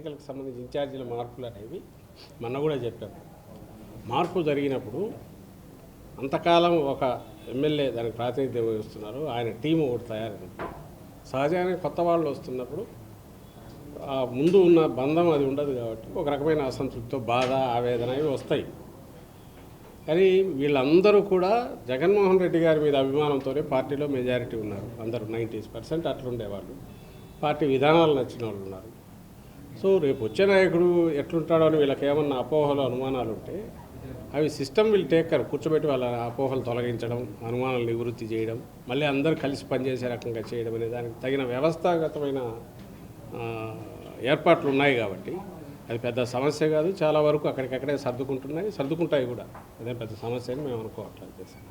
ఎన్నికలకు సంబంధించి ఇన్ఛార్జీల మార్పులు అనేవి మొన్న కూడా చెప్పాం. మార్పు జరిగినప్పుడు అంతకాలం ఒక ఎమ్మెల్యే దానికి ప్రాతినిధ్యం వహిస్తున్నారు. ఆయన టీం ఒకటి తయారైంది. సహజంగానే కొత్త వాళ్ళు వస్తున్నప్పుడు ముందు ఉన్న బంధం అది ఉండదు కాబట్టి ఒక రకమైన అసంతృప్తితో బాధ ఆవేదన ఇవి వస్తాయి. కానీ వీళ్ళందరూ కూడా జగన్మోహన్ రెడ్డి గారి మీద అభిమానంతోనే పార్టీలో మెజారిటీ ఉన్నారు. అందరూ నైంటీ పర్సెంట్ అట్లుండేవాళ్ళు. పార్టీ విధానాలు నచ్చిన వాళ్ళు ఉన్నారు. సో రేపు వచ్చే నాయకుడు ఎట్లుంటాడో అని వీళ్ళకి ఏమన్నా అపోహలు అనుమానాలు ఉంటే అవి సిస్టమ్ వీళ్ళు టేక్ కూర్చోబెట్టి వాళ్ళ అపోహలు తొలగించడం అనుమానాలు నివృత్తి చేయడం మళ్ళీ అందరూ కలిసి పనిచేసే రకంగా చేయడం అనే దానికి తగిన వ్యవస్థాగతమైన ఏర్పాట్లు ఉన్నాయి కాబట్టి అది పెద్ద సమస్య కాదు. చాలా వరకు అక్కడికక్కడే సర్దుకుంటున్నాయి. సర్దుకుంటాయి కూడా. అదే పెద్ద సమస్య అని మేము అనుకోవట్లేదు చేసాం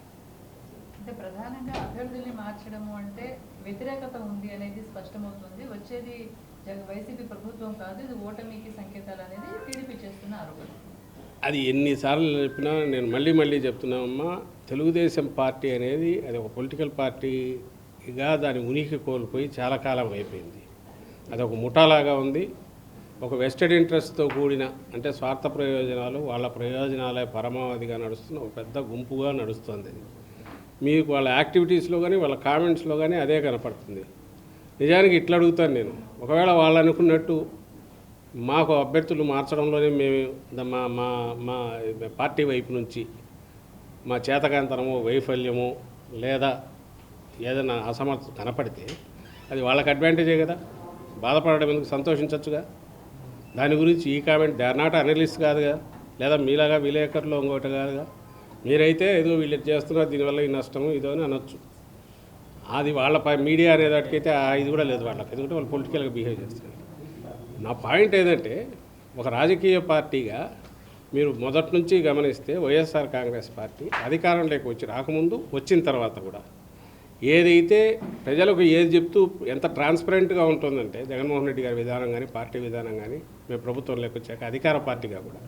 అంటే ప్రధానంగా అభ్యర్థుల్ని మార్చడము అంటే వ్యతిరేకత ఉంది అనేది స్పష్టమవుతుంది. వచ్చేది వైసీపీ ప్రభుత్వం కాదు ఇది ఓటమికి సంకేతాలు అనేది టీడీపీ చేస్తున్న ఆరోపణ. అది ఎన్నిసార్లు చెప్పినా నేను మళ్ళీ మళ్ళీ చెప్తున్నామమ్మా తెలుగుదేశం పార్టీ అనేది అది ఒక పొలిటికల్ పార్టీగా దాని ఉనికి కోల్పోయి చాలా కాలం అయిపోయింది. అది ఒక ముఠాలాగా ఉంది. ఒక వెస్టెడ్ ఇంట్రెస్ట్తో కూడిన అంటే స్వార్థ ప్రయోజనాలు వాళ్ళ ప్రయోజనాలే పరమావధిగా నడుస్తున్న ఒక పెద్ద గుంపుగా నడుస్తుంది. అది మీకు వాళ్ళ యాక్టివిటీస్లో కానీ వాళ్ళ కామెంట్స్లో కానీ అదే కనపడుతుంది. నిజానికి ఇట్లా అడుగుతాను నేను. ఒకవేళ వాళ్ళు అనుకున్నట్టు మాకు అభ్యర్థులు మార్చడంలోనే మేము మా మా మా పార్టీ వైపు నుంచి మా చేతకాంతనము వైఫల్యము లేదా ఏదైనా అసమర్థ కనపడితే అది వాళ్ళకి అడ్వాంటేజే కదా. బాధపడడం ఎందుకు? సంతోషించవచ్చుగా దాని గురించి ఈ కామెంట్ దే నాట్ అనలిస్ట్ కాదుగా లేదా మీలాగా విలేకరులు ఇంకోటి కాదుగా. మీరైతే ఏదో వీళ్ళు చేస్తున్నారు దీనివల్ల ఈ నష్టము ఇదో అని అనొచ్చు. అది వాళ్ళ పై- మీడియా అనేదానికైతే ఆ ఇది కూడా లేదు వాళ్ళకి. ఎందుకంటే వాళ్ళు పొలిటికల్గా బిహేవ్ చేస్తారు నా పాయింట్ ఏంటంటే ఒక రాజకీయ పార్టీగా మీరు మొదటి నుంచి గమనిస్తే వైఎస్ఆర్ కాంగ్రెస్ పార్టీ అధికారంలోకి వచ్చి రాకముందు వచ్చిన తర్వాత కూడా ఏదైతే ప్రజలకు ఏది చెప్తూ ఎంత ట్రాన్స్పరెంట్గా ఉంటుందంటే జగన్మోహన్ రెడ్డి గారి విధానం కానీ పార్టీ విధానం కానీ మేము ప్రభుత్వంలోకి వచ్చాక అధికార పార్టీగా కూడా.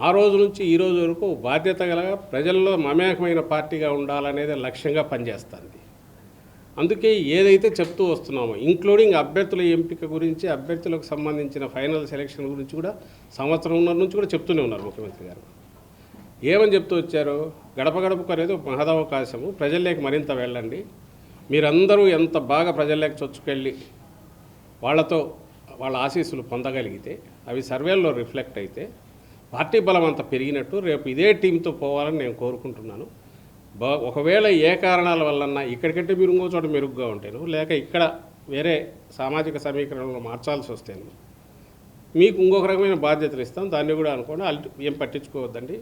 ఆ రోజు నుంచి ఈ రోజు వరకు బాధ్యత గల ప్రజల్లో మమేకమైన పార్టీగా ఉండాలనేది లక్ష్యంగా పనిచేస్తుంది. అందుకే ఏదైతే చెప్తూ వస్తున్నామో ఇంక్లూడింగ్ అభ్యర్థుల ఎంపిక గురించి అభ్యర్థులకు సంబంధించిన ఫైనల్ సెలక్షన్ గురించి కూడా సంవత్సరంన్నర నుంచి కూడా చెప్తూనే ఉన్నారు ముఖ్యమంత్రి గారు. ఏమని చెప్తూ వచ్చారు గడప గడపకు అనేది ఒక మహదవకాశము ప్రజల్లోకి మరింత వెళ్ళండి. మీరందరూ ఎంత బాగా ప్రజల్లోకి చొచ్చుకెళ్ళి వాళ్ళతో వాళ్ళ ఆశీస్సులు పొందగలిగితే అవి సర్వేల్లో రిఫ్లెక్ట్ అయితే పార్టీ బలం అంత పెరిగినట్టు రేపు ఇదే టీంతో పోవాలని నేను కోరుకుంటున్నాను. బా ఒకవేళ ఏ కారణాల వల్లన్నా ఇక్కడికంటే మీరు ఇంకో చోట మెరుగ్గా ఉంటాను లేక ఇక్కడ వేరే సామాజిక సమీకరణలో మార్చాల్సి వస్తేను మీకు ఇంకొక రకమైన బాధ్యతలు ఇస్తాం. దాన్ని కూడా అనుకోండి అల్టి ఏం పట్టించుకోవద్దండి.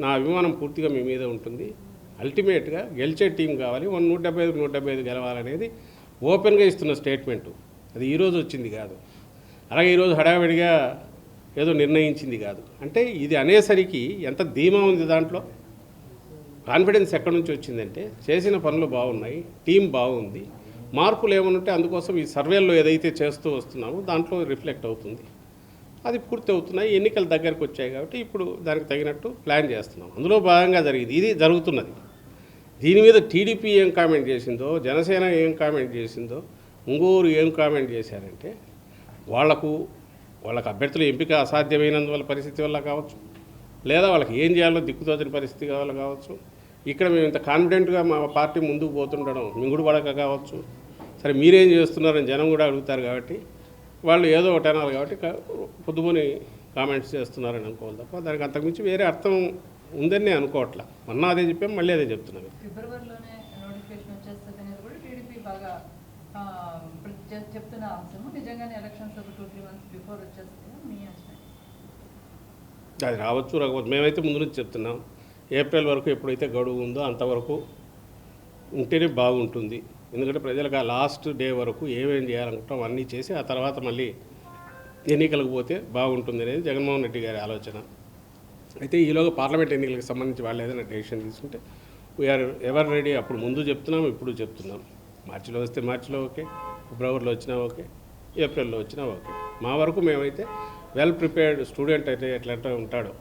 నా అభిమానం పూర్తిగా మీ మీద ఉంటుంది. అల్టిమేట్గా గెలిచే టీం కావాలి. వన్ నూట డెబ్బై ఐదు నూట డెబ్బై ఐదు గెలవాలనేది ఓపెన్గా ఇస్తున్న స్టేట్మెంటు. అది ఈరోజు వచ్చింది కాదు. అలాగే ఈరోజు హడావిడిగా ఏదో నిర్ణయించింది కాదు. అంటే ఇది అనేసరికి ఎంత ధీమా ఉంది దాంట్లో? కాన్ఫిడెన్స్ ఎక్కడి నుంచి వచ్చిందంటే చేసిన పనులు బాగున్నాయి టీం బాగుంది మార్పులు ఏమనుంటే అందుకోసం ఈ సర్వేల్లో ఏదైతే చేస్తూ వస్తున్నామో దాంట్లో రిఫ్లెక్ట్ అవుతుంది. అది పూర్తి అవుతున్నాయి ఎన్నికలు దగ్గరకు వచ్చాయి కాబట్టి ఇప్పుడు దానికి తగినట్టు ప్లాన్ చేస్తున్నాం. అందులో భాగంగా జరిగింది ఇది జరుగుతున్నది. దీని మీద టీడీపీ ఏం కామెంట్ చేసిందో జనసేన ఏం కామెంట్ చేసిందో ఇంగోరు ఏం కామెంట్ చేశారంటే వాళ్ళకు వాళ్ళకి అభ్యర్థుల ఎంపిక అసాధ్యమైనందువల్ల పరిస్థితి వల్ల కావచ్చు లేదా వాళ్ళకి ఏం చేయాలో దిక్కుతోచని పరిస్థితి వల్ల కావచ్చు ఇక్కడ మేము ఇంత కాన్ఫిడెంట్గా మా పార్టీ ముందుకు పోతుండడం మింగుడు పడక కావచ్చు. సరే మీరేం చేస్తున్నారని జనం కూడా అడుగుతారు కాబట్టి వాళ్ళు ఏదో ఒకటి అనాలి కాబట్టి పొద్దుమని కామెంట్స్ చేస్తున్నారని అనుకోవాలి తప్ప దానికి అంతకుమించి వేరే అర్థం ఉందని నేను అనుకోవట్లా. మొన్న అదే చెప్పాం మళ్ళీ అదే చెప్తున్నాను. చెప్తున్న అంశము. నిజంగానే ఎలక్షన్స్ ఒక టూ త్రీ మంత్స్ బిఫోర్ వచ్చేస్తుంది మీ అది రావచ్చు రాకపోవచ్చు. మేమైతే ముందు నుంచి చెప్తున్నాం. ఏప్రిల్ వరకు ఎప్పుడైతే గడువు ఉందో అంతవరకు ఉంటేనే బాగుంటుంది. ఎందుకంటే ప్రజలకు ఆ లాస్ట్ డే వరకు ఏమేం చేయాలనుకుంటాం అన్నీ చేసి ఆ తర్వాత మళ్ళీ ఎన్నికలకు పోతే బాగుంటుంది అనేది జగన్మోహన్ రెడ్డి గారి ఆలోచన. అయితే ఈలోగా పార్లమెంట్ ఎన్నికలకు సంబంధించి వాళ్ళు ఏదైనా డెసిషన్ తీసుకుంటే వీఆర్ ఎవర్ రెడీ అప్పుడు ముందు చెప్తున్నాం ఇప్పుడు చెప్తున్నాం. మార్చిలో వస్తే మార్చిలో ఓకే ఫిబ్రవరిలో వచ్చినా ఓకే ఏప్రిల్లో వచ్చినా ఓకే. మా వరకు మేమైతే వెల్ ప్రిపేర్డ్ స్టూడెంట్ అయితే ఎట్లంటే ఉంటాడో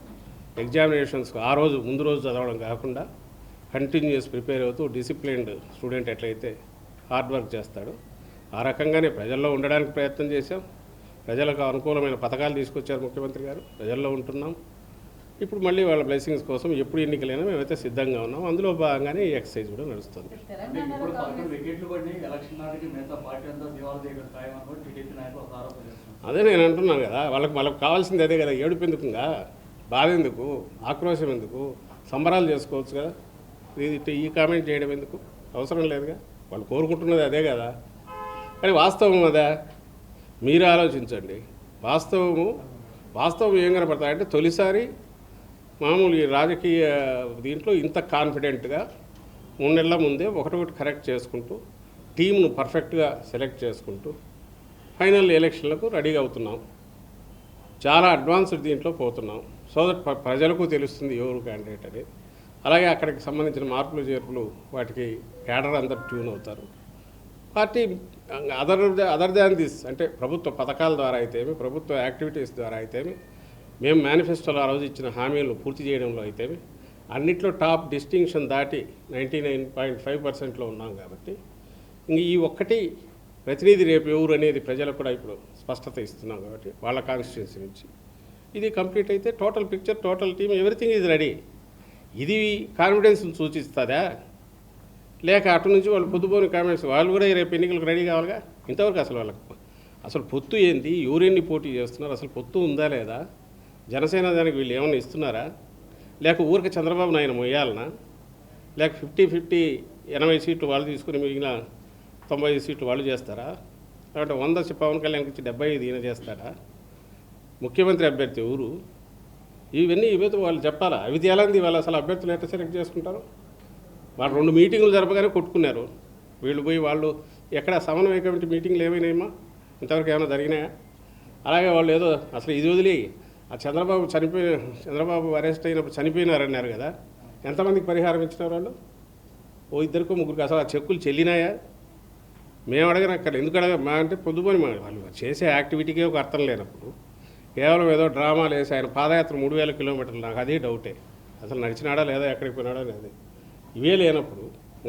ఎగ్జామినేషన్స్కి ఆ రోజు ముందు రోజు చదవడం కాకుండా కంటిన్యూస్ ప్రిపేర్ అవుతూ డిసిప్లిన్డ్ స్టూడెంట్ ఎట్లయితే హార్డ్ వర్క్ చేస్తాడో ఆ రకంగానే ప్రజల్లో ఉండడానికి ప్రయత్నం చేశాం. ప్రజలకు అనుకూలమైన పథకాలు తీసుకొచ్చారు ముఖ్యమంత్రి గారు. ప్రజల్లో ఉంటున్నాం. ఇప్పుడు మళ్ళీ వాళ్ళ బ్లెస్సింగ్స్ కోసం ఎప్పుడు ఎన్నికలైనా మేమైతే సిద్ధంగా ఉన్నాం. అందులో భాగంగానే ఈ ఎక్సర్సైజ్ కూడా నడుస్తుంది. అదే నేను అంటున్నాను కదా వాళ్ళకి వాళ్ళకి కావాల్సింది అదే కదా ఏడుపు ఎందుకుంగా బాధ ఎందుకు ఆక్రోశం ఎందుకు సంబరాలు చేసుకోవచ్చు కదా? ఇది ఈ కామెంట్ చేయడం ఎందుకు? అవసరం లేదుగా? వాళ్ళు కోరుకుంటున్నది అదే కదా? కానీ వాస్తవం అదా? మీరు ఆలోచించండి. వాస్తవము వాస్తవం ఏం కనపడతాయంటే తొలిసారి మామూలు ఈ రాజకీయ దీంట్లో ఇంత కాన్ఫిడెంట్గా మూడు నెలల ముందే ఒకటొకటి కరెక్ట్ చేసుకుంటూ టీంను పర్ఫెక్ట్గా సెలెక్ట్ చేసుకుంటూ ఫైనల్ ఎలక్షన్లకు రెడీగా అవుతున్నాం. చాలా అడ్వాన్స్డ్ దీంట్లో పోతున్నాం. సో దట్ ప్రజలకు తెలుస్తుంది ఎవరు క్యాండిడేట్ అని అలాగే అక్కడికి సంబంధించిన మార్పులు చేర్పులు వాటికి క్యాడర్ అందరు ట్యూన్ అవుతారు. Party other other than this అంటే ప్రభుత్వ పథకాల ద్వారా అయితేమి ప్రభుత్వ యాక్టివిటీస్ ద్వారా అయితేమి మేము మేనిఫెస్టోలో ఆ రోజు ఇచ్చిన హామీలను పూర్తి చేయడంలో అయితేమి అన్నిట్లో టాప్ డిస్టింక్షన్ దాటి నైంటీ నైన్ పాయింట్ ఫైవ్ పర్సెంట్లో ఉన్నాం కాబట్టి ఇంక ఈ ఒక్కటి ప్రతినిధి రేపు ఎవరు అనేది ప్రజలకు కూడా ఇప్పుడు స్పష్టత ఇస్తున్నాం కాబట్టి వాళ్ళ కాన్స్టిట్యున్సీ నుంచి. ఇది కంప్లీట్ అయితే total picture total team everything is ready. ఇది కాన్ఫిడెన్స్ని సూచిస్తుందా? లేక అటు నుంచి వాళ్ళు పొద్దుపోని కామెంట్స్ వాళ్ళు కూడా రేపు ఎన్నికలకు రెడీ కావాలిగా? ఇంతవరకు అసలు వాళ్ళకి అసలు పొత్తు ఏంది? ఎవరెన్ని పోటీ చేస్తున్నారు. అసలు పొత్తు ఉందా లేదా? జనసేన దానికి వీళ్ళు ఏమైనా ఇస్తున్నారా? లేక ఊరికి చంద్రబాబు నాయన మొయ్యాలనా? లేక ఫిఫ్టీ ఫిఫ్టీ ఎనభై సీట్లు వాళ్ళు తీసుకుని మిగిలిన తొంభై ఐదు సీట్లు వాళ్ళు చేస్తారా? లేకపోతే వంద పవన్ కళ్యాణ్కి ఇచ్చి డెబ్బై ఐదు ఈయన చేస్తాడా? ముఖ్యమంత్రి అభ్యర్థి ఎవరు? ఇవన్నీ ఇవైతే వాళ్ళు చెప్పాలా? అవి తేలంది వాళ్ళు అసలు అభ్యర్థులు ఎట్లా సెలెక్ట్ చేసుకుంటారు? వాళ్ళు రెండు మీటింగులు జరపగానే కొట్టుకున్నారు. వీళ్ళు పోయి వాళ్ళు ఎక్కడ సమన్వయ కమిటీ మీటింగ్లు ఏమైనాయమ్మా? ఇంతవరకు ఏమైనా జరిగినాయా? అలాగే వాళ్ళు ఏదో అసలు ఇది వదిలి ఆ చంద్రబాబు చనిపోయిన చంద్రబాబు అరెస్ట్ అయినప్పుడు చనిపోయినారన్నారు కదా. ఎంతమందికి పరిహారం ఇచ్చినారు వాళ్ళు? ఓ ఇద్దరికో ముగ్గురికి అసలు ఆ చెక్కులు చెల్లినాయా? మేము అడగనక్కర్లేదు. ఎందుకు అడగ? మా అంటే పొద్దుపని మా వాళ్ళు చేసే యాక్టివిటీకే ఒక అర్థం లేనప్పుడు కేవలం ఏదో డ్రామాలు వేసి ఆయన పాదయాత్ర మూడు వేల కిలోమీటర్లు నాకు అదే డౌటే. అసలు నడిచినాడా లేదా ఎక్కడికి పోయినాడా అనేది ఇవే లేనప్పుడు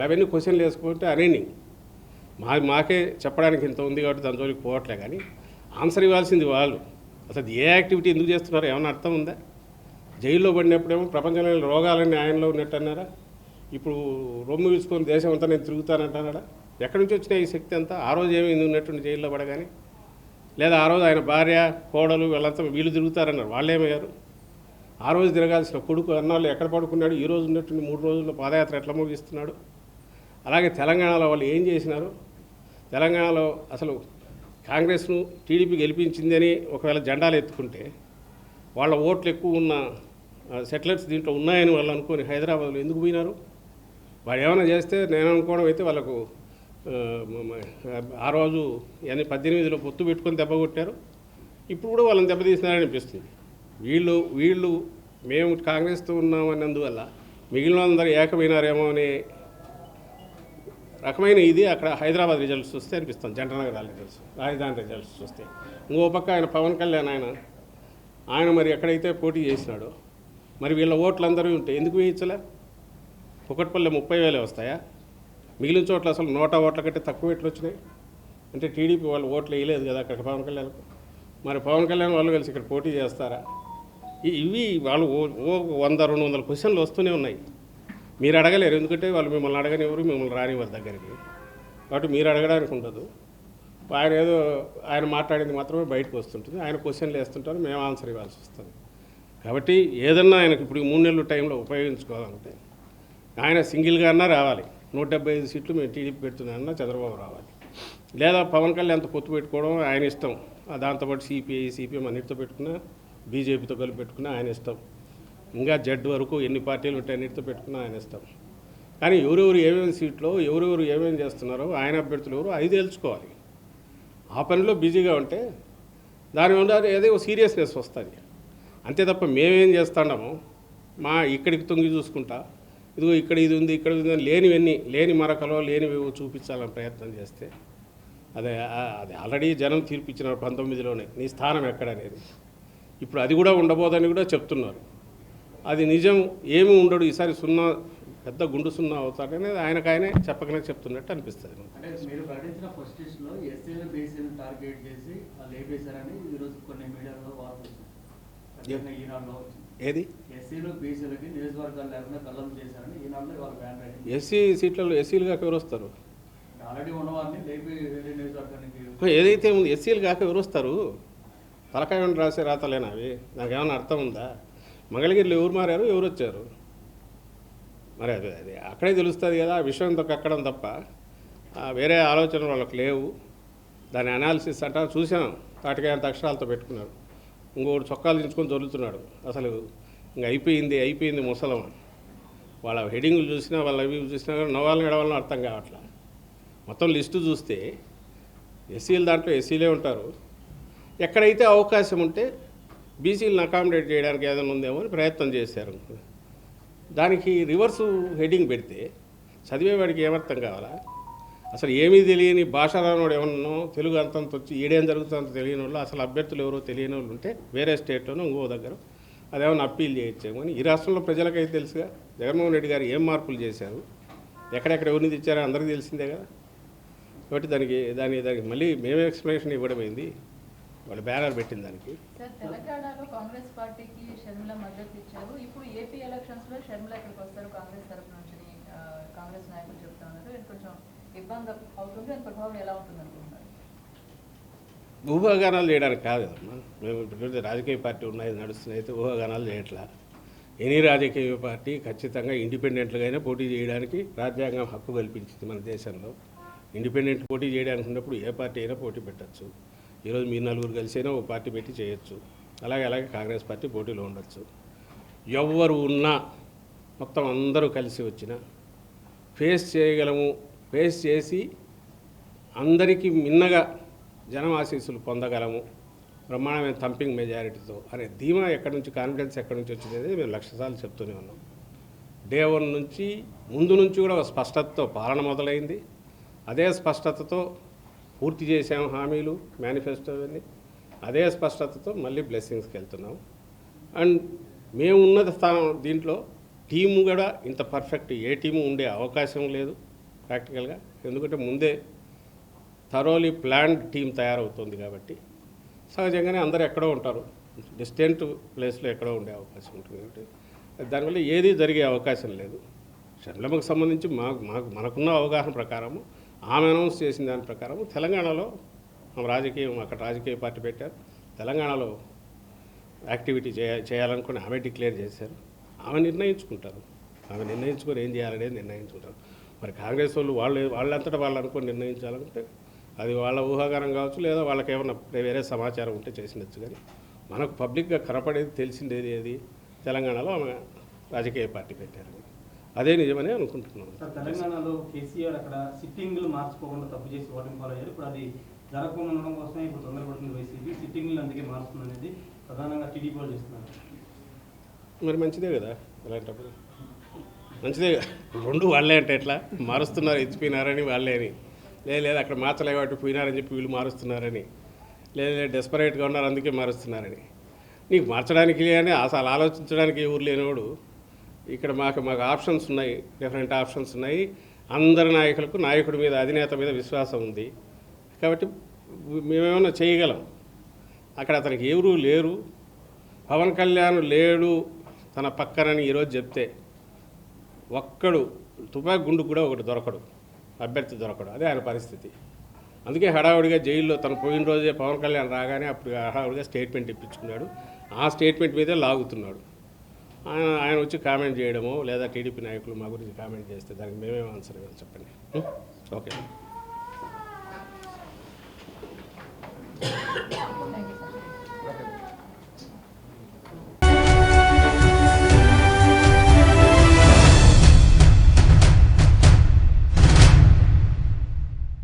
అవన్నీ క్వశ్చన్లు వేసుకుంటే అనేని. మా మాకే చెప్పడానికి ఇంత ఉంది కాబట్టి దాని జోలికి పోవట్లే కానీ ఆన్సర్ ఇవ్వాల్సింది వాళ్ళు. అసలు ఏ యాక్టివిటీ ఎందుకు చేస్తున్నారు ఏమైనా అర్థం ఉందా? జైల్లో పడినప్పుడేమో ప్రపంచంలో రోగాలన్నీ ఆయనలో ఉన్నట్టు అన్నారా? ఇప్పుడు రొమ్ము విసుకొని దేశం అంతా నేను తిరుగుతానంటున్నాడా? ఎక్కడి నుంచి వచ్చిన ఈ శక్తి అంతా? ఆ రోజు ఏమైంది ఉన్నట్టుండి జైల్లో పడగానే? లేదా ఆ రోజు ఆయన భార్య కోడలు వీళ్ళంతా వీళ్ళు తిరుగుతారన్నారు. వాళ్ళేమయ్యారు? ఆ రోజు తిరగాల్సిన కొడుకు అన్నాళ్ళు ఎక్కడ పడుకున్నాడు? ఈ రోజు ఉన్నట్టుండి మూడు రోజుల్లో పాదయాత్ర ఎట్లా ముగిస్తున్నాడు? అలాగే తెలంగాణలో వాళ్ళు ఏం చేసినారు? తెలంగాణలో అసలు కాంగ్రెస్ను టీడీపీ గెలిపించిందని ఒకవేళ జెండాలు ఎత్తుకుంటే వాళ్ళ ఓట్లు ఎక్కువ ఉన్న సెటిలర్స్ దీంట్లో ఉన్నాయని వాళ్ళు అనుకొని హైదరాబాద్లో ఎందుకు పోయినారు? వాళ్ళు ఏమైనా చేస్తే నేను అనుకోవడం అయితే వాళ్ళకు ఆ, రోజు ఎన్ని పద్దెనిమిదిలో పొత్తు పెట్టుకొని దెబ్బ కొట్టారు. ఇప్పుడు కూడా వాళ్ళని దెబ్బతీసినారని అనిపిస్తుంది. వీళ్ళు వీళ్ళు మేము కాంగ్రెస్తో ఉన్నామన్నందువల్ల మిగిలిన అందరూ ఏకమైనారేమో అనే రకమైన ఇది అక్కడ హైదరాబాద్ రిజల్ట్స్ చూస్తే అనిపిస్తుంది. జంటనగర్ రిజల్ట్స్ రాజధాని రిజల్ట్స్ చూస్తే. ఇంకో పక్క ఆయన పవన్ కళ్యాణ్ ఆయన ఆయన మరి ఎక్కడైతే పోటీ చేసినాడో మరి వీళ్ళ ఓట్లు అందరూ ఉంటాయి ఎందుకు వేయించలే? కుకట్పల్లి ముప్పై వేలే వస్తాయా? మిగిలిన చోట్ల అసలు నూట ఓట్ల కంటే తక్కువ ఎట్లు వచ్చినాయి. అంటే టీడీపీ వాళ్ళు ఓట్లు వేయలేదు కదా అక్కడ పవన్ కళ్యాణ్కు. మరి పవన్ కళ్యాణ్ వాళ్ళు కలిసి ఇక్కడ పోటీ చేస్తారా? ఇవి వాళ్ళు ఓ వంద రెండు వందల క్వశ్చన్లు వస్తూనే ఉన్నాయి. మీరు అడగలేరు ఎందుకంటే వాళ్ళు మిమ్మల్ని అడగనివ్వరు మిమ్మల్ని రానివ్వరు దగ్గరికి. కాబట్టి మీరు అడగడానికి ఉండదు. ఆయన ఏదో ఆయన మాట్లాడింది మాత్రమే బయటకు వస్తుంటుంది. ఆయన క్వశ్చన్లు వేస్తుంటారు మేము ఆన్సర్ ఇవ్వాల్సి వస్తుంది. కాబట్టి ఏదన్నా ఆయనకి ఇప్పుడు మూడు నెలల టైంలో ఉపయోగించుకోవాలంటే ఆయన సింగిల్గా అన్నా రావాలి. నూట డెబ్బై ఐదు సీట్లు మేము టీడీపీ పెడుతున్నామన్నా చంద్రబాబు రావాలి. లేదా పవన్ కళ్యాణ్తో పొత్తు పెట్టుకోవడం ఆయన ఇష్టం. దాంతోపాటు సిపిఐ సిపిఎం అన్నిటితో పెట్టుకున్నా బీజేపీతో కలిపి పెట్టుకున్నా ఆయన ఇష్టం. ఇంకా జడ్ వరకు ఎన్ని పార్టీలు ఉంటాయి అన్నిటితో పెట్టుకున్నా ఆయన ఇష్టం. కానీ ఎవరెవరు ఏమేమి సీట్లో ఎవరెవరు ఏమేమి చేస్తున్నారో ఆయన అభ్యర్థులు ఎవరు అది తెలుసుకోవాలి. ఆ పనిలో బిజీగా ఉంటే దాని వల్ల ఏదో సీరియస్నెస్ వస్తుంది. అంతే తప్ప మేమేం చేస్తున్నామో మా ఇక్కడికి తొంగి చూసుకుంటా ఇదిగో ఇక్కడ ఇది ఉంది ఇక్కడ ఇది లేనివన్నీ లేని మరకలో లేనివి చూపించాలని ప్రయత్నం చేస్తే అదే అది ఆల్రెడీ జనం తీర్పిచ్చినారు పంతొమ్మిదిలోనే. నీ స్థానం ఎక్కడనేది. ఇప్పుడు అది కూడా ఉండబోదని కూడా చెప్తున్నారు. అది నిజం ఏమి ఉండడు ఈసారి సున్నా పెద్ద గుండు సున్నా అవుతాడనేది ఆయనకు ఆయనే చెప్పకనే చెప్తున్నట్టు అనిపిస్తుంది టార్గెట్ చేసి ఏది? ఎస్సీ సీట్లలో ఎస్సీలు కాక ఎవరు వస్తారు? ఏదైతే ఉంది ఎస్సీలు కాక ఎవరు వస్తారు? తలకాయ రాసే రాతలేనా అవి? నాకు ఏమైనా అర్థం ఉందా? మంగళగిరిలో ఎవరు మారారు ఎవరు వచ్చారు? మరి అది అది అక్కడే తెలుస్తుంది కదా ఆ విషయం తొక్కడం తప్ప. వేరే ఆలోచనలు వాళ్ళకి లేవు. దాని అనాలిసిస్ అంట చూసాం తాటికాయ అంత అక్షరాలతో పెట్టుకున్నాడు ఇంకోటి చొక్కాలు దించుకొని దొరుకుతున్నాడు అసలు ఇంక అయిపోయింది అయిపోయింది ముసలం వాళ్ళ హెడింగ్లు చూసినా వాళ్ళ అవి చూసినా కానీ నవ్వాలని గడవాలని అర్థం కావట్లా. మొత్తం లిస్టు చూస్తే ఎస్సీలు దాంట్లో ఎస్సీలే ఉంటారు. ఎక్కడైతే అవకాశం ఉంటే బీసీలను అకామిడేట్ చేయడానికి ఏదైనా ఉందేమో అని ప్రయత్నం చేశారు. దానికి రివర్స్ హెడ్డింగ్ పెడితే చదివేవాడికి ఏమర్థం కావాలా? అసలు ఏమీ తెలియని భాష రానోడు ఏమన్నానో తెలుగు అంతంత వచ్చి ఈడేం జరుగుతుందో తెలియని వాళ్ళు అసలు అభ్యర్థులు ఎవరో తెలియని వాళ్ళు ఉంటే వేరే స్టేట్లోనూ ఇంకో దగ్గర అదేమన్నా అప్పీల్ చేయొచ్చేమో అని ఈ రాష్ట్రంలో ప్రజలకైతే తెలుసుగా. జగన్మోహన్ రెడ్డి గారు ఏం మార్పులు చేశారు? ఎక్కడెక్కడ ఎవరిని తెచ్చారో అందరికీ తెలిసిందే కదా. కాబట్టి దానికి దాని దానికి మళ్ళీ మేమే ఎక్స్ప్లెనేషన్ అయింది వాళ్ళు బ్యానర్ పెట్టింది దానికి. కాంగ్రెస్ పార్టీకి షర్మిల మద్దతు ఇచ్చారు. ఇప్పుడు ఏపీ ఎలక్షన్స్లో షర్మిల ఇక్కడికి వస్తారు కాంగ్రెస్ తరఫు నుంచి కాంగ్రెస్ నాయకులు చెప్తా ఉన్నారు. కొంచెం ఇబ్బంది అవుతుంది దాని ప్రభావం ఎలా ఉంటుంది అనుకుంటున్నారు ఊహాగానాలు చేయడానికి కాదు. కదమ్మా మేము ఇప్పుడు రాజకీయ పార్టీ ఉన్నాయి నడుస్తున్నాయి అయితే ఊహాగానాలు చేయట్లా? ఎనీ రాజకీయ పార్టీ ఖచ్చితంగా ఇండిపెండెంట్గానే పోటీ చేయడానికి రాజ్యాంగం హక్కు కల్పించింది మన దేశంలో. ఇండిపెండెంట్ పోటీ చేయడానికి ఉన్నప్పుడు ఏ పార్టీ అయినా పోటీ పెట్టచ్చు. ఈరోజు మీ నలుగురు కలిసైనా ఒక పార్టీ పెట్టి చేయొచ్చు. అలాగే అలాగే కాంగ్రెస్ పార్టీ పోటీలో ఉండొచ్చు. ఎవరు ఉన్నా మొత్తం అందరూ కలిసి వచ్చిన ఫేస్ చేయగలము ఫేస్ చేసి అందరికీ మిన్నగా జనం ఆశీస్సులు పొందగలము. బ్రహ్మాండమైన థంపింగ్ మెజారిటీతో. అనే ధీమా ఎక్కడి నుంచి కాన్ఫిడెన్స్ ఎక్కడి నుంచి వచ్చింది అనేది మేము లక్షసార్లు చెప్తూనే ఉన్నాం. డే వన్ నుంచి ముందు నుంచి కూడా ఒక స్పష్టతతో పాలన మొదలైంది. అదే స్పష్టతతో పూర్తి చేసాము హామీలు మేనిఫెస్టో అన్ని అదే స్పష్టతతో మళ్ళీ బ్లెస్సింగ్స్కి వెళ్తున్నాం. అండ్ మేము ఉన్నత స్థానం దీంట్లో టీము కూడా ఇంత పర్ఫెక్ట్ ఏ టీము ఉండే అవకాశం లేదు. ప్రాక్టికల్గా. ఎందుకంటే ముందే థరోలీ ప్లాన్డ్ టీం తయారవుతుంది కాబట్టి సహజంగానే అందరూ ఎక్కడో ఉంటారు. డిస్టెంట్ ప్లేస్లో ఎక్కడో ఉండే అవకాశం ఉంటుంది కాబట్టి దానివల్ల ఏది జరిగే అవకాశం లేదు. షర్లమ్మకు సంబంధించి మాకు మాకు మనకున్న అవగాహన ప్రకారము ఆమె అనౌన్స్ చేసిన దాని ప్రకారము తెలంగాణలో ఆమె రాజకీయం అక్కడ రాజకీయ పార్టీ పెట్టారు. తెలంగాణలో యాక్టివిటీ చేయ చేయాలనుకుని ఆమె డిక్లేర్ చేశారు. ఆమె నిర్ణయించుకుంటారు. ఆమె నిర్ణయించుకొని ఏం చేయాలనేది నిర్ణయించుకుంటారు. మరి కాంగ్రెస్ వాళ్ళు వాళ్ళు వాళ్ళంతటా వాళ్ళు అనుకొని నిర్ణయించాలనుకుంటే అది వాళ్ళ ఊహాగానం కావచ్చు లేదా వాళ్ళకి వేరే సమాచారం ఉంటే చేసినచ్చు కానీ మనకు పబ్లిక్గా కనపడేది తెలిసిండేది ఏది? తెలంగాణలో ఆమె రాజకీయ పార్టీ పెట్టారని అదే నిజమని అనుకుంటున్నాను. సార్ తెలంగాణలో కేసీఆర్ అక్కడ సిట్టింగ్లు మార్చుకోకుండా తప్పు చేసి ఓటమి పాలయ్యారు. ఇప్పుడు అది జరగకుండా ఉండడం కోసమే ఇప్పుడు తొందరపడుతుంది వైసీపీ. సిట్టింగ్లు అందుకే మారుస్తుంది అనేది ప్రధానంగా టీడీపీ వాళ్ళు చేస్తున్నారు. మరి మంచిదే కదా అలాంటప్పుడు? మంచిదే. రెండు వాళ్ళే అంటే ఎట్లా? మారుస్తున్నారు ఎచ్చిపోయినారని వాళ్ళే అని. లేదు లేదు అక్కడ మార్చలే కాబట్టి పోయినారని చెప్పి వీళ్ళు మారుస్తున్నారని. లేదు లేదు డెస్పరేట్గా ఉన్నారు అందుకే మారుస్తున్నారని. నీకు మార్చడానికి అని అసలు ఆలోచించడానికి ఎవరు లేనివాడు. ఇక్కడ మాకు మాకు ఆప్షన్స్ ఉన్నాయి డిఫరెంట్ ఆప్షన్స్ ఉన్నాయి. అందరి నాయకులకు నాయకుడి మీద అధినేత మీద విశ్వాసం ఉంది. కాబట్టి మేమేమన్నా చేయగలం. అక్కడ అతనికి ఎవరూ లేరు. పవన్ కళ్యాణ్ లేడు తన పక్కనని ఈరోజు చెప్తే. ఒక్కడు తుపాకు గుండు కూడా ఒకటి దొరకడు అభ్యర్థి దొరకడు. అదే ఆయన పరిస్థితి. అందుకే హడావుడిగా జైల్లో తను పోయిన రోజే పవన్ కళ్యాణ్ రాగానే అప్పుడు హడావుడిగా స్టేట్మెంట్ ఇప్పించుకున్నాడు. ఆ స్టేట్మెంట్ మీదే లాగుతున్నాడు. ఆయన ఆయన వచ్చి కామెంట్ చేయడము లేదా టీడీపీ నాయకులు మా గురించి కామెంట్ చేస్తే దానికి మేమేం ఆన్సర్ ఇవ్వాలి చెప్పండి. ఓకే.